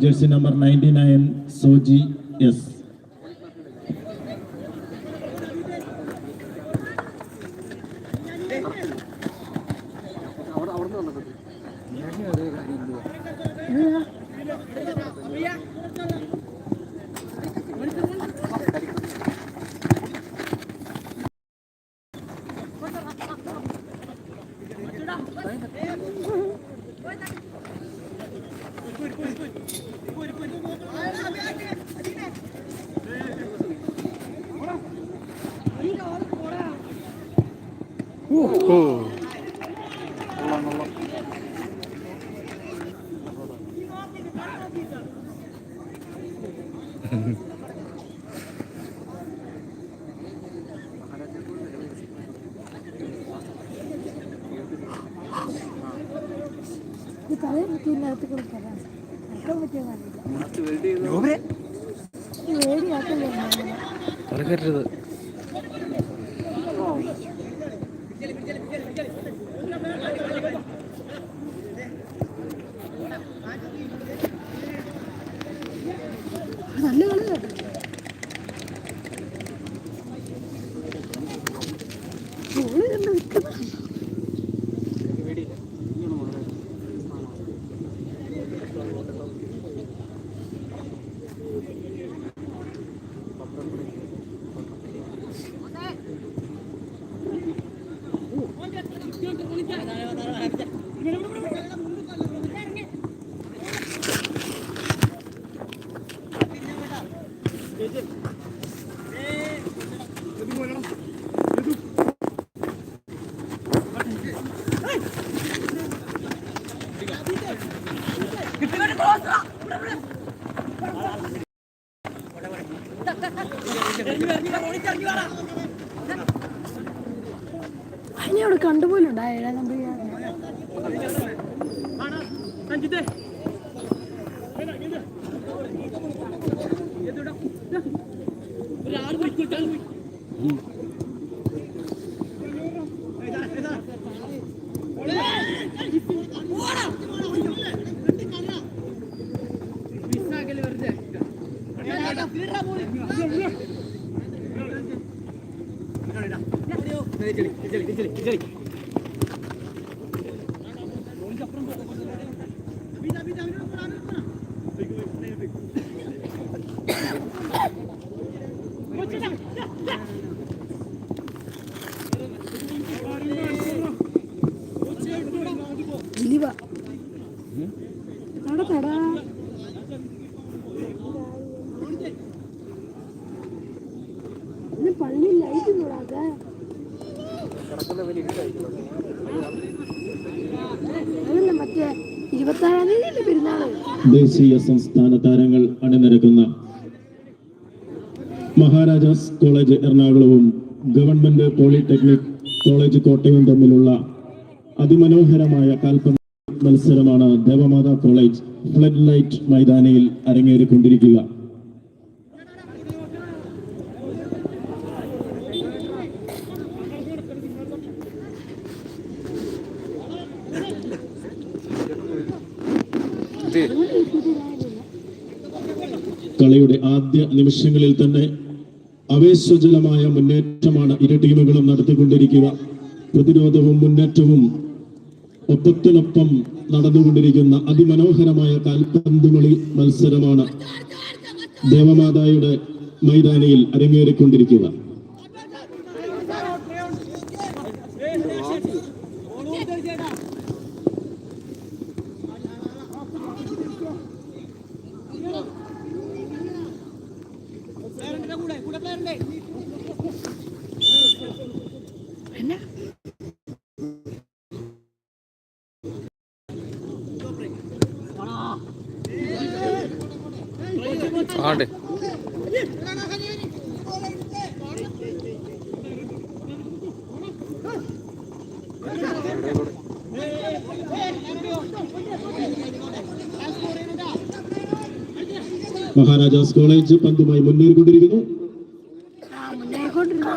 Jersey number ninety nine Soji S. ഇത് തലേ പറ്റിയതിനകത്ത് കൊടുക്കാനാണ് അത്ര പറ്റിയതല്ല ഈ വേടിയാക്കല്ലേ തലക്കറ്റത് അതിനെ चली चली चली चली സംസ്ഥാന താരങ്ങൾ അണിനിരക്കുന്ന മഹാരാജാസ് കോളേജ് എറണാകുളവും ഗവൺമെന്റ് പോളിടെക്നിക് കോളേജ് കോട്ടയവും തമ്മിലുള്ള അതിമനോഹരമായ കാൽപന്ത് മത്സരമാണ് ദേവമാതാ കോളേജ് ഫ്ലഡ് ലൈറ്റ് മൈതാനിയിൽ അരങ്ങേറിക്കൊണ്ടിരിക്കുക. കളിയുടെ ആദ്യ നിമിഷങ്ങളിൽ തന്നെ ആവേശജലമായ മുന്നേറ്റമാണ് ഇരു ടീമുകളും നടത്തിക്കൊണ്ടിരിക്കുക. പ്രതിരോധവും മുന്നേറ്റവും ഒപ്പത്തിനൊപ്പം നടന്നുകൊണ്ടിരിക്കുന്ന അതിമനോഹരമായ കാൽപന്ത് കളി മത്സരമാണ് ദേവമാതായുടെ മൈതാനിയിൽ അരങ്ങേറിക്കൊണ്ടിരിക്കുക. മഹാരാജാസ് കോളേജ് പന്തുമായി മുന്നേറിക്കൊണ്ടിരിക്കുന്നു ആ മുന്നേക്കൊണ്ടിരുന്നു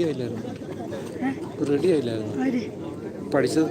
റെഡി ആയില്ലായിരുന്നു റെഡി ആയില്ലായിരുന്നു പഠിച്ചത്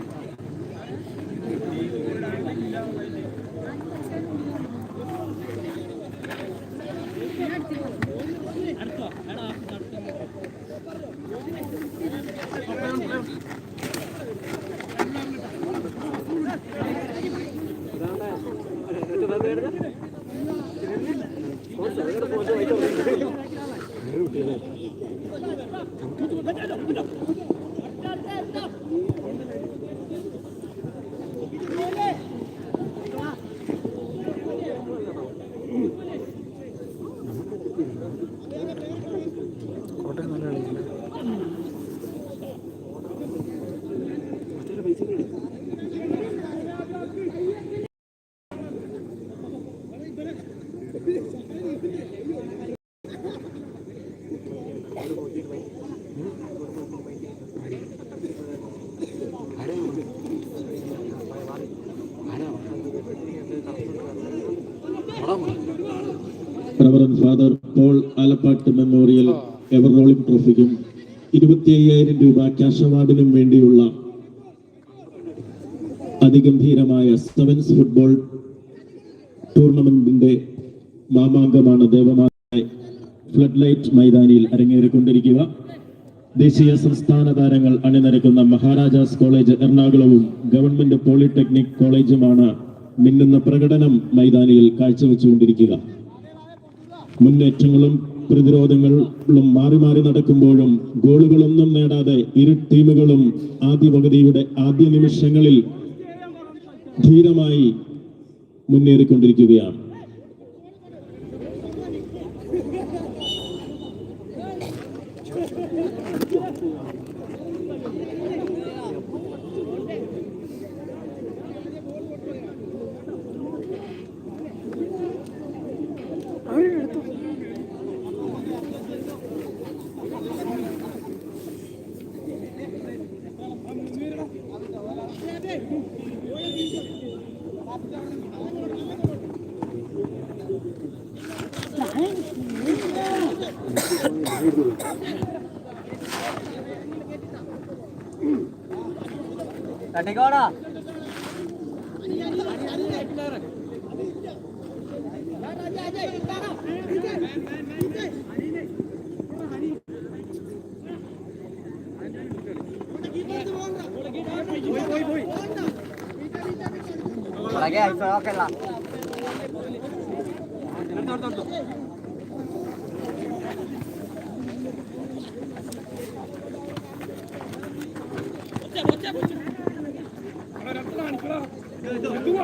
reverend father Paul Alappatt memorial ever rolling ട്രോഫിക്കും ഇരുപത്തി അയ്യായിരം രൂപ ക്യാഷ് അവാർഡിനും വേണ്ടിയുള്ള അതിഗംഭീരമായ സെവൻസ് ഫുട്ബോൾ ടൂർണമെന്റിന്റെ മാമാങ്കമാണ് ദേവമാതാ ഫ്ലഡ് ലൈറ്റ് മൈതാനിയിൽ അരങ്ങേറിക്കൊണ്ടിരിക്കുക. ദേശീയ സംസ്ഥാന താരങ്ങൾ അണിനിരക്കുന്ന മഹാരാജാസ് കോളേജ് എറണാകുളവും ഗവൺമെന്റ് പോളിടെക്നിക് കോളേജുമാണ് മിന്നുന്ന പ്രകടനം മൈതാനിയിൽ കാഴ്ചവെച്ചുകൊണ്ടിരിക്കുക. മുന്നേറ്റങ്ങളും പ്രതിരോധങ്ങളും മാറി മാറി നടക്കുമ്പോഴും ഗോളുകളൊന്നും നേടാതെ ഇരു ടീമുകളും ആദ്യ പകുതിയുടെ ആദ്യ നിമിഷങ്ങളിൽ ധീരമായി മുന്നേറിക്കൊണ്ടിരിക്കുകയാണ്. Tadi kau ada? Lagi, lagi, lagi, lagi,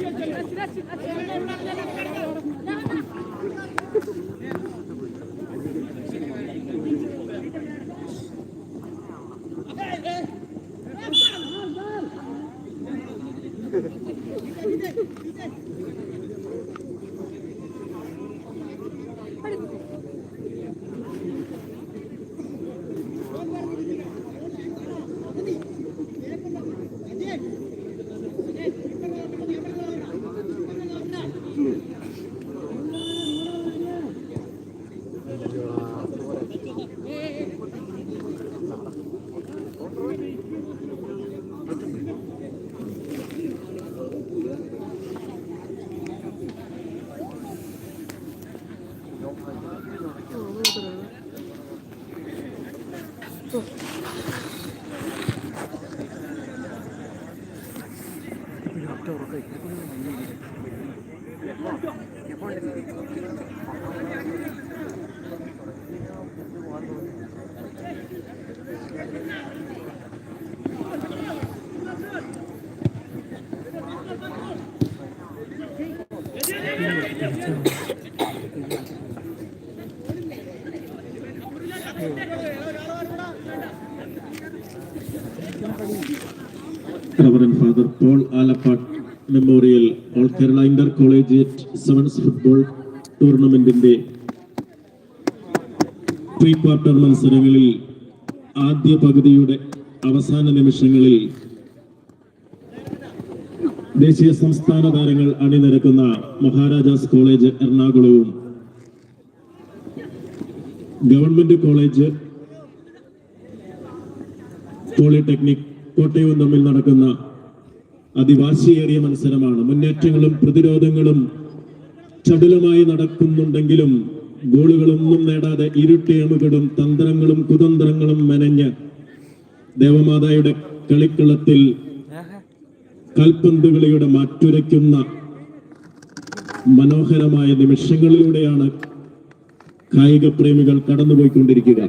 Açın, açın, açın. Reverend father Paul Alappatt memorial all Kerala intercollegiate sevens football ടൂർണമെന്റിന്റെ pre quarter മത്സരങ്ങളിൽ ആദ്യ പകുതിയുടെ അവസാന നിമിഷങ്ങളിൽ ദേശീയ സംസ്ഥാന താരങ്ങൾ അണിനിരക്കുന്ന മഹാരാജാസ് കോളേജ് എറണാകുളവും ഗവൺമെന്റ് കോളേജ് പോളിടെക്നിക് കോട്ടയവും തമ്മിൽ നടക്കുന്ന അതിവാശിയേറിയ മത്സരമാണ്. മുന്നേറ്റങ്ങളും പ്രതിരോധങ്ങളും ചടുലമായി നടക്കുന്നുണ്ടെങ്കിലും ഗോളുകളൊന്നും നേടാതെ ഇരുട്ടേമുകളും ടീമുകളും തന്ത്രങ്ങളും കുതന്ത്രങ്ങളും മെനഞ്ഞ് ദേവമാതായുടെ കളിക്കളത്തിൽ കൽപ്പന്തുകളിയുടെ മാറ്റുരയ്ക്കുന്ന മനോഹരമായ നിമിഷങ്ങളിലൂടെയാണ് കായിക പ്രേമികൾ കടന്നുപോയിക്കൊണ്ടിരിക്കുക.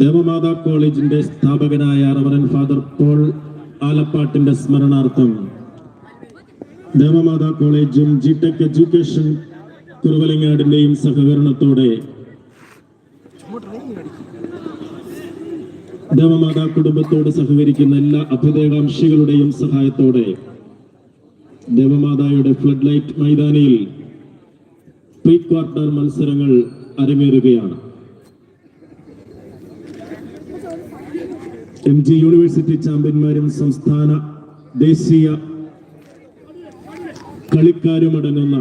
ദേവമാതാ കോളേജിന്റെ സ്ഥാപകനായ റവറൻ ഫാദർ പോൾ ആലപ്പാട്ടിന്റെ സ്മരണാർത്ഥം. ദേവമാതാ കോളേജും ജി ടെക് എഡ്യൂക്കേഷൻ കുറുവലങ്ങാടിന്റെയും സഹകരണത്തോടെ ദേവമാതാ കുടുംബത്തോട് സഹകരിക്കുന്ന എല്ലാ അഭ്യുദയകാംക്ഷികളുടെയും സഹായത്തോടെ ദേവമാതായുടെ ഫ്ലഡ് ലൈറ്റ് മൈതാനിയിൽ പ്രീ ക്വാർട്ടർ മത്സരങ്ങൾ അരങ്ങേറുകയാണ്. എം ജി യൂണിവേഴ്സിറ്റി ചാമ്പ്യന്മാരും സംസ്ഥാന ദേശീയ കളിക്കാരും അടങ്ങുന്ന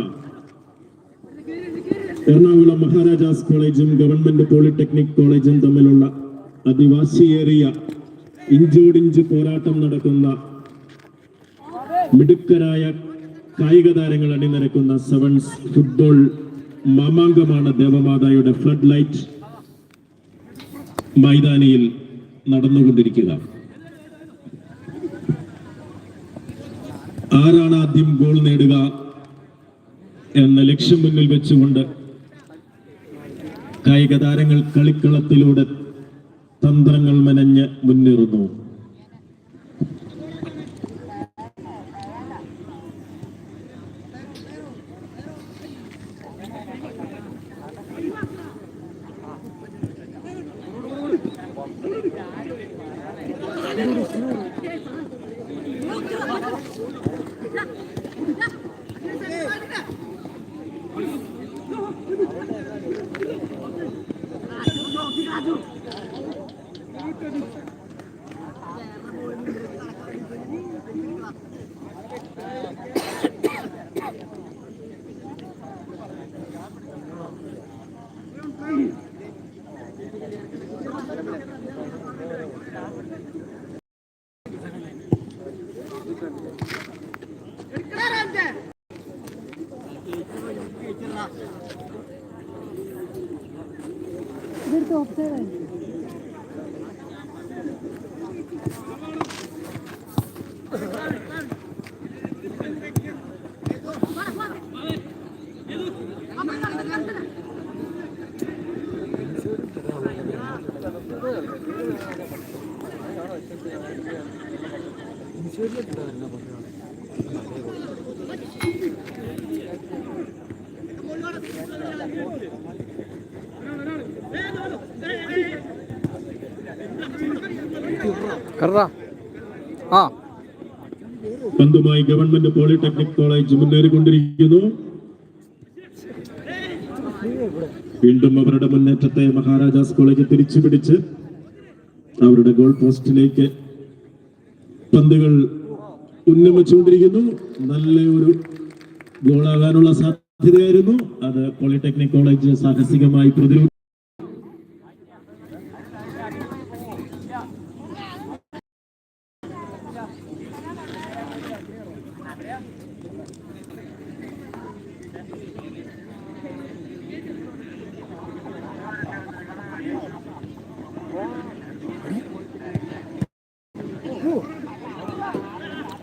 എറണാകുളം മഹാരാജാസ് കോളേജും ഗവൺമെന്റ് പോളിടെക്നിക് കോളേജും തമ്മിലുള്ള അതിവാശിയേറിയ ഇഞ്ചോടിഞ്ച് പോരാട്ടം നടക്കുന്ന മിടുക്കരായ കായിക താരങ്ങൾ അണിനിരക്കുന്ന സെവൻസ് ഫുട്ബോൾ മാമാങ്കമാണ് ദേവമാതായുടെ ഫ്ലഡ് ലൈറ്റ് മൈതാനിയിൽ നടന്നുകൊണ്ടിരിക്കുക ആരാണ് ആദ്യം ഗോൾ നേടുക എന്ന ലക്ഷ്യം മുന്നിൽ വെച്ചുകൊണ്ട് കായിക താരങ്ങൾ കളിക്കളത്തിലൂടെ തന്ത്രങ്ങൾ മെനഞ്ഞ് മുന്നേറുന്നു. Thank you. കറടാ ആ. പന്തുമായി ഗവൺമെന്റ് പോളിടെക്നിക് കോളേജ് മുന്നേറിക്കൊണ്ടിരിക്കുന്നു. വീണ്ടും അവരുടെ മുന്നേറ്റത്തെ മഹാരാജാസ് കോളേജ് തിരിച്ചു പിടിച്ച് അവരുടെ ഗോൾ പോസ്റ്റിലേക്ക് പന്തുകൾ ഉന്നമിച്ചുകൊണ്ടിരിക്കുന്നു. നല്ല ഒരു ഗോളാകാനുള്ള സാധ്യതയായിരുന്നു. അത് പോളിടെക്നിക് കോളേജ് സാഹസികമായി പ്രതിരോധി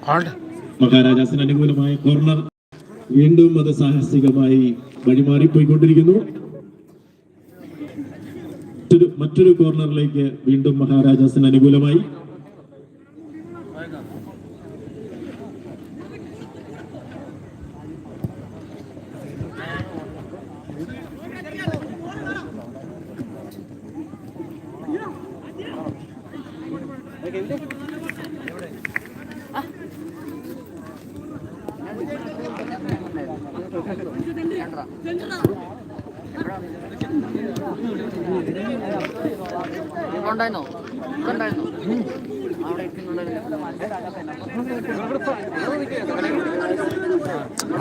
മഹാരാജാസിന് അനുകൂലമായ കോർണർ വീണ്ടും അത് സാഹസികമായി വഴിമാറിപ്പോയിക്കൊണ്ടിരിക്കുന്നു. മറ്റൊരു കോർണറിലേക്ക് വീണ്ടും മഹാരാജാസിന് അനുകൂലമായി.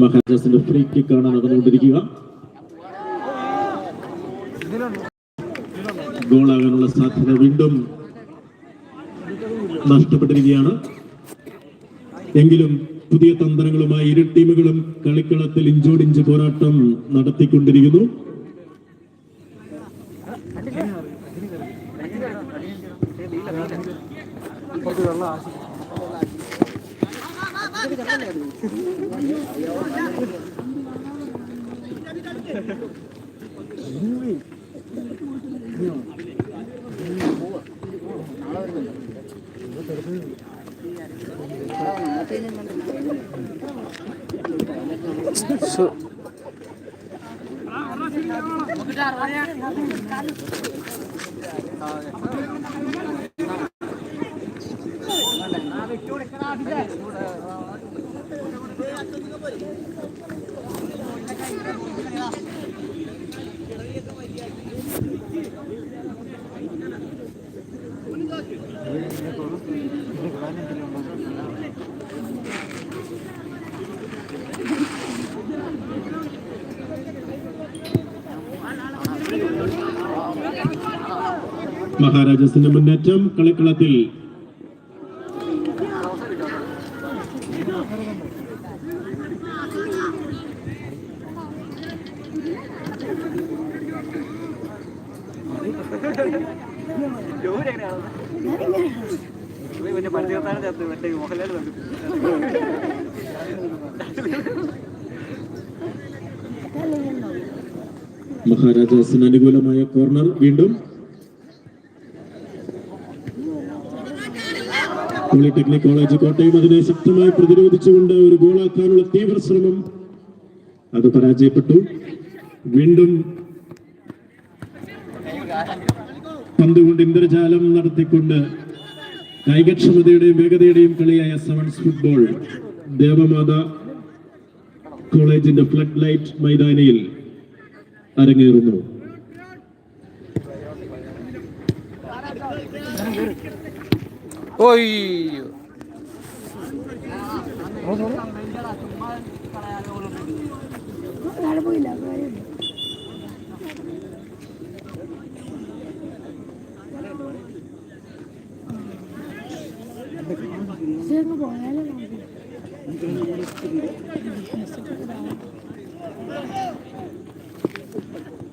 മഹാരാജാസിന്റെ ഫ്രീ കിക്കാണ് നടന്നുകൊണ്ടിരിക്കുക ഗോളാകാനുള്ള സാധ്യത വീണ്ടും നഷ്ടപ്പെട്ടിരിക്കുകയാണ് എങ്കിലും പുതിയ തന്ത്രങ്ങളുമായി ഇരു ടീമുകളും കളിക്കളത്തിൽ ഇഞ്ചോടിഞ്ച് പോരാട്ടം നടത്തിക്കൊണ്ടിരിക്കുന്നു. Gracias. മഹാരാജാസിന്റെ മുന്നേറ്റം കളിക്കളത്തിൽ. മഹാരാജാസിന് അനുകൂലമായ കോർണർ വീണ്ടും പോളിടെക്നിക് കോളേജ് കോട്ടയം അതിനെ ശക്തമായി പ്രതിരോധിച്ചുകൊണ്ട് ഒരു ഗോളാക്കാനുള്ള തീവ്ര ശ്രമം അത് പരാജയപ്പെട്ടു. വീണ്ടും പന്തുകൊണ്ട് ഇന്ദ്രജാലം നടത്തിക്കൊണ്ട് കായികക്ഷമതയുടെയും വേഗതയുടെയും കളിയായ സെവൻസ് ഫുട്ബോൾ ദേവമാത കോളേജിന്റെ ഫ്ലഡ് ലൈറ്റ് മൈതാനിയിൽ അരങ്ങേറുന്നു. oi Thank you.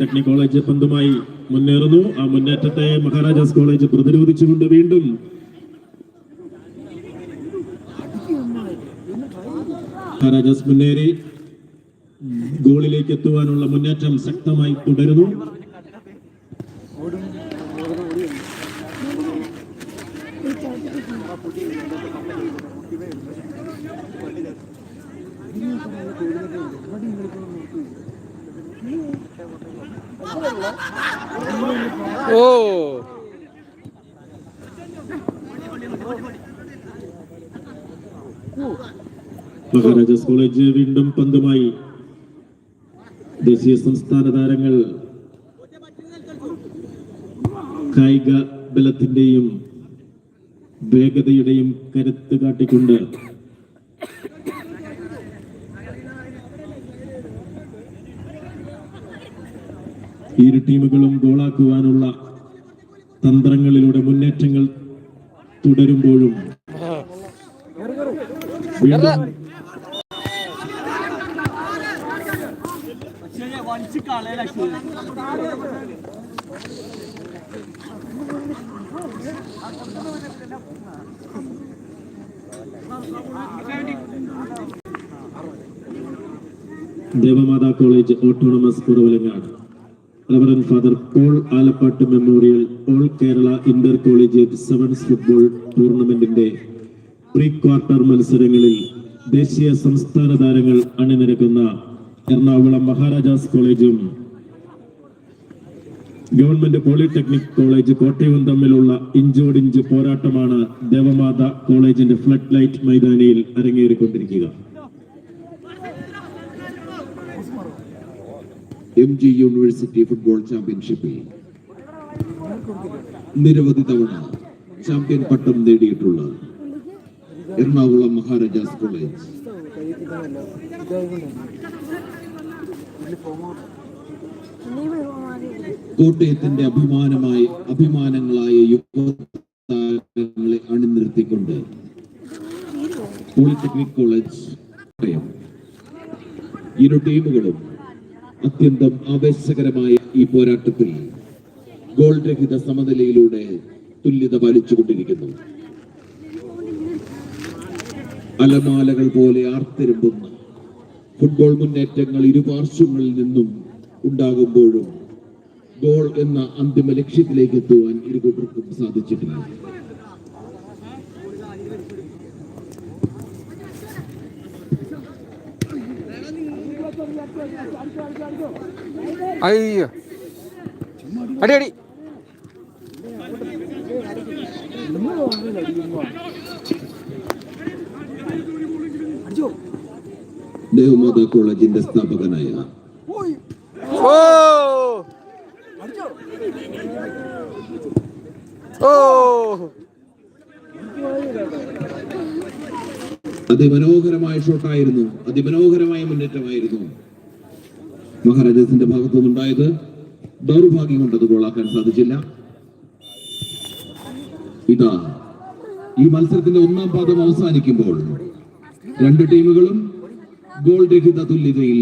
Polytechnic college പന്തുമായി മുന്നേറുന്നു. ആ മുന്നേറ്റത്തെ മഹാരാജാസ് കോളേജ് പ്രതിരോധിച്ചുകൊണ്ട് വീണ്ടും മഹാരാജാസ് മുന്നേറി ഗോളിലേക്ക് എത്തുവാനുള്ള മുന്നേറ്റം ശക്തമായി തുടരുന്നു. ഓ. മഹാരാജാസ് കോളേജ് വീണ്ടും പന്തുമായി ദേശീയ സംസ്ഥാന താരങ്ങൾ കായിക ബലത്തിന്റെയും വേഗതയുടെയും കരുത്ത് കാട്ടിക്കൊണ്ട് ഇരു ടീമുകളും ഗോളാക്കുവാനുള്ള തന്ത്രങ്ങളിലൂടെ മുന്നേറ്റങ്ങൾ തുടരുമ്പോഴും Devamatha college autonomous Kuravilangad reverend father Paul Alappatt memorial all Kerala intercollegiate sevens football ടൂർണമെന്റിന്റെ pre quarter മത്സരങ്ങളിൽ ദേശീയ സംസ്ഥാന താരങ്ങൾ അണിനിരക്കുന്ന എറണാകുളം മഹാരാജാസ് കോളേജും ഗവൺമെന്റ് പോളിടെക്നിക് കോളേജ് കോട്ടയവും തമ്മിലുള്ള ഇഞ്ചോടിഞ്ച് പോരാട്ടമാണ് ദേവമാത കോളേജിന്റെ ഫ്ലഡ് ലൈറ്റ് മൈതാനിയിൽ അരങ്ങേറിക്കൊണ്ടിരിക്കുക. എം ജി യൂണിവേഴ്സിറ്റി ഫുട്ബോൾ ചാമ്പ്യൻഷിപ്പിൽ നിരവധി തവണ ചാമ്പ്യൻ പട്ടം നേടിയിട്ടുള്ള എറണാകുളം മഹാരാജാസ് കോളേജ് കോട്ടയത്തിന്റെ അഭിമാനമായി അഭിമാനങ്ങളായ യുവതാരങ്ങളെ അണിനിർത്തിക്കൊണ്ട് പോളിടെക്നിക് കോളേജ് ഇരു ടീമുകളും അത്യന്തം ആവേശകരമായ ഈ പോരാട്ടത്തിൽ ഗോൾ രഹിത സമനിലയിലൂടെ തുല്യത പാലിച്ചുകൊണ്ടിരിക്കുന്നു. അലമാലകൾ പോലെ ആർത്തിരമ്പുന്ന ഫുട്ബോൾ മുന്നേറ്റങ്ങൾ ഇരുപാർശ്വങ്ങളിൽ നിന്നും ഉണ്ടാകുമ്പോഴും ഗോൾ എന്ന അന്തിമ ലക്ഷ്യത്തിലേക്ക് എത്തുവാൻ ഇരു കൂട്ടർക്കും സാധിച്ചിട്ടില്ല. അയ്യോ. അടി അടി. ദേവമാതാ കോളേജിന്റെ സ്ഥാപകനായ ഓ. ഓ. അതിമനോഹരമായ ഷോട്ടായിരുന്നു അതിമനോഹരമായ മുന്നേറ്റമായിരുന്നു. മഹാരാജാസിന്റെ ഭാഗത്തു നിന്നുണ്ടായത് ദൗർഭാഗ്യം കൊണ്ട് അത് ഗോളാക്കാൻ സാധിച്ചില്ല. ഇതാ ഈ മത്സരത്തിന്റെ ഒന്നാം പാദം അവസാനിക്കുമ്പോൾ രണ്ട് ടീമുകളും ഗോൾ രഹിത തുല്യതയിൽ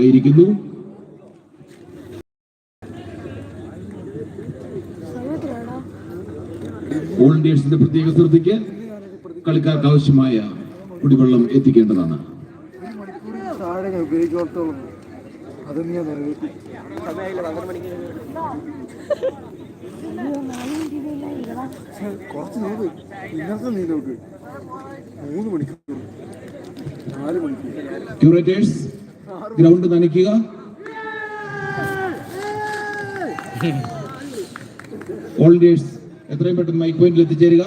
ആയിരിക്കുന്നു. വോളണ്ടിയേഴ്സിന്റെ പ്രത്യേക ശ്രദ്ധയ്ക്ക് കളിക്കാർക്ക് ആവശ്യമായ കുടിവെള്ളം എത്തിക്കേണ്ടതാണ്. കുറച്ച് നോക്ക് ഇന്നത്തെ നീ നോക്ക് മൂന്ന് മണിക്കൂർ നാല് മണിക്കൂർ ക്യൂറേറ്റേഴ്സ് ഗ്രൗണ്ട് നനയ്ക്കുക. വോളണ്ടിയേഴ്സ് എത്രയും പെട്ടെന്ന് മൈക്ക് പോയിന്റിൽ എത്തിച്ചേരുക.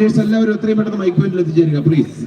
വോളണ്ടിയേഴ്സ് എല്ലാവരും എത്രയും പെട്ടെന്ന് മൈക്ക് പോയിന്റിൽ എത്തിച്ചേരുക പ്ലീസ്